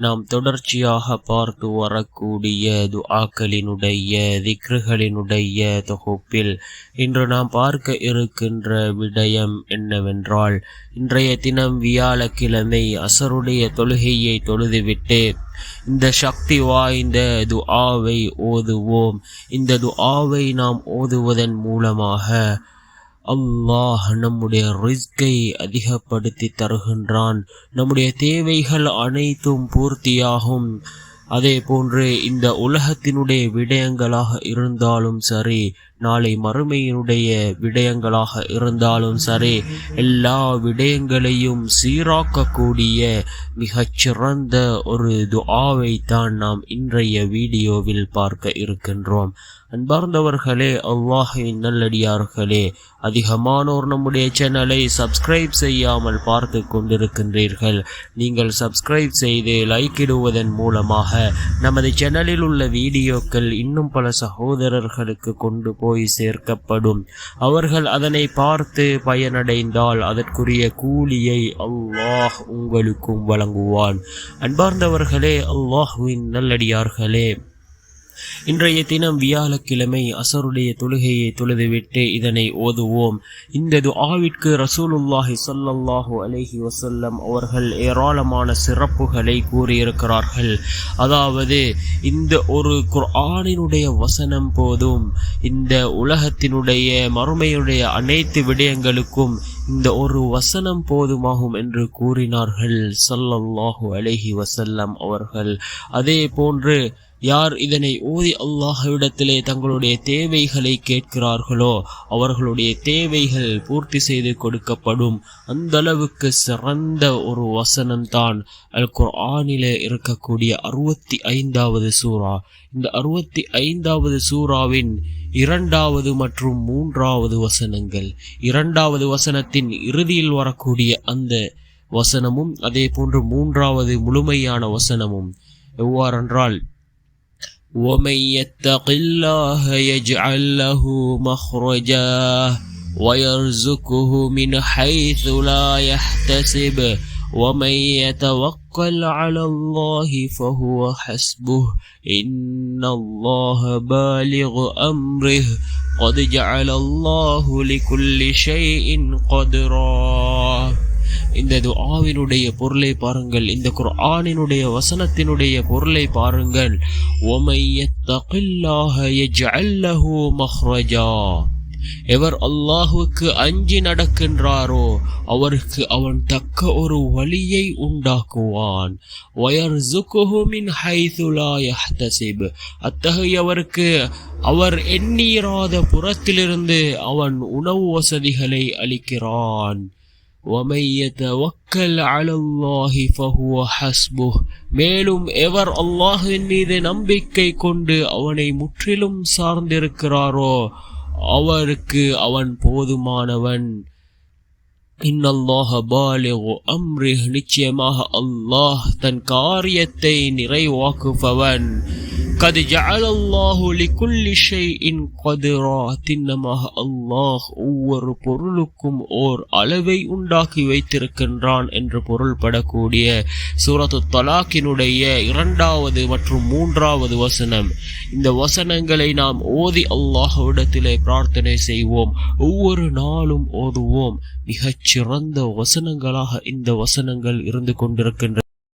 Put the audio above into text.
நாம் தொடர்ச்சியாக பார்த்து வரக்கூடிய துஆக்களினுடைய திக்ருகளினுடைய தொகுப்பில் இன்று நாம் பார்க்க இருக்கின்ற விடயம் என்னவென்றால் இன்றைய தினம் வியாழக்கிழமை அசருடைய தொழுகையை தொழுதுவிட்டு இந்த சக்தி வாய்ந்த துஆவை ஓதுவோம். இந்த துஆவை நாம் ஓதுவதன் மூலமாக அல்லாஹ் நம்முடைய ரிஸ்கை அதிகப்படுத்தி தருகின்றான். நம்முடைய தேவைகள் அனைத்தும் பூர்த்தியாகும். அதே போன்று இந்த உலகத்தினுடைய விடயங்களாக இருந்தாலும் சரி நாளை மறுமையினுடைய விடயங்களாக இருந்தாலும் சரி எல்லா விடயங்களையும் சீராக்கக்கூடிய மிகச்சிறந்த ஒரு துஆவை தான் நாம் இன்றைய வீடியோவில் பார்க்க இருக்கின்றோம். அன்பார்ந்தவர்களே அல்லாஹின் நல்லடியார்களே அதிகமானோர் நம்முடைய சேனலை சப்ஸ்கிரைப் செய்யாமல் பார்த்து கொண்டிருக்கின்றீர்கள். நீங்கள் சப்ஸ்கிரைப் செய்து லைக் இடுவதன் மூலமாக நமது சேனலில் உள்ள வீடியோக்கள் இன்னும் பல சகோதரர்களுக்கு கொண்டு போய் போய் சேர்க்கப்படும். அவர்கள் அதனை பார்த்து பயனடைந்தால் அதற்குரிய கூலியை அல்லாஹ் உங்களுக்கும் வழங்குவான். அன்பார்ந்தவர்களே அல்லாஹுவின் நல்லடியார்களே இன்றைய தினம் வியாழக்கிழமை அசருடைய தொழுகையை தொழுதுவிட்டு இதனை ஓதுவோம். இந்த துஆவிற்கு ரசூலுல்லாஹி சல்லல்லாஹு அலஹி வசல்லம் அவர்கள் ஏராளமான சிறப்புகளை கூறியிருக்கிறார்கள். அதாவது இந்த ஒரு குர்ஆனினுடைய வசனம் போதும் இந்த உலகத்தினுடைய மறுமையுடைய அனைத்து விடயங்களுக்கும் இந்த ஒரு வசனம் போதுமாகும் என்று கூறினார்கள் சொல்லல்லாஹு அலஹி வசல்லம் அவர்கள். அதே போன்று யார் இதனை ஓதி அல்லாஹ்விடத்திலே தங்களுடைய தேவைகளை கேட்கிறார்களோ அவர்களுடைய தேவைகள் பூர்த்தி செய்து கொடுக்கப்படும். அந்த அளவுக்கு சிறந்த ஒரு வசனம்தான் அல் குர்ஆனிலே இருக்கக்கூடிய அறுபத்தி ஐந்தாவது சூறா. இந்த அறுபத்தி ஐந்தாவது சூறாவின் இரண்டாவது மற்றும் மூன்றாவது வசனங்கள். இரண்டாவது வசனத்தின் இறுதியில் வரக்கூடிய அந்த வசனமும் அதே போன்று மூன்றாவது முழுமையான வசனமும். எவ்வாறென்றால் ومن يتق الله يجعل له مخرجا ويرزقه من حيث لا يحتسب. ومن يتوكل على الله فهو حسبه. إن الله بالغ أمره. قد جعل الله لكل شيء قدرا. இந்த துஆவினுடைய பொருளை பாருங்கள். இந்த குர்ஆனினுடைய வசனத்தினுடைய பொருளை பாருங்கள். ஒமையத்தகில்லாஹ யஜ்அல் மஹ்ரஜா. எவர் அல்லாஹுக்கு அஞ்சி நடக்கின்றாரோ அவருக்கு அவன் தக்க ஒரு வழியை உண்டாக்குவான். அத்தகையவருக்கு அவர் எண்ணீராத புறத்திலிருந்து அவன் உணவு வசதிகளை அளிக்கிறான். ومن يتوكل على الله فهو حسبه மேலும் எவர் அல்லாஹின் மீது நம்பிக்கை கொண்டு அவனை முற்றிலும் சார்ந்திருக்கிறாரோ அவருக்கு அவன் போதுமானவன் இன்னல்லாஹ பாலிகு அம்ரிஹ் நிச்சயமாக அல்லாஹ் தன் காரியத்தை நிறைவாக்குபவன் கது ஜஅலல்லாஹு லிகுல்லி ஷைஇன் கதுரா திண்ணமாக அல்லாஹ் ஒவ்வொரு பொருளுக்கும் ஓர் அளவை உண்டாக்கி வைத்திருக்கின்றான் என்று பொருள்படக்கூடிய சூரத்து தலாக்கினுடைய இரண்டாவது மற்றும் மூன்றாவது வசனம். இந்த வசனங்களை நாம் ஓதி அல்லாஹ்விடத்திலே பிரார்த்தனை செய்வோம். ஒவ்வொரு நாளும் ஓதுவோம். மிகச்சிறந்த வசனங்களாக இந்த வசனங்கள் இருந்து கொண்டிருக்கின்றன.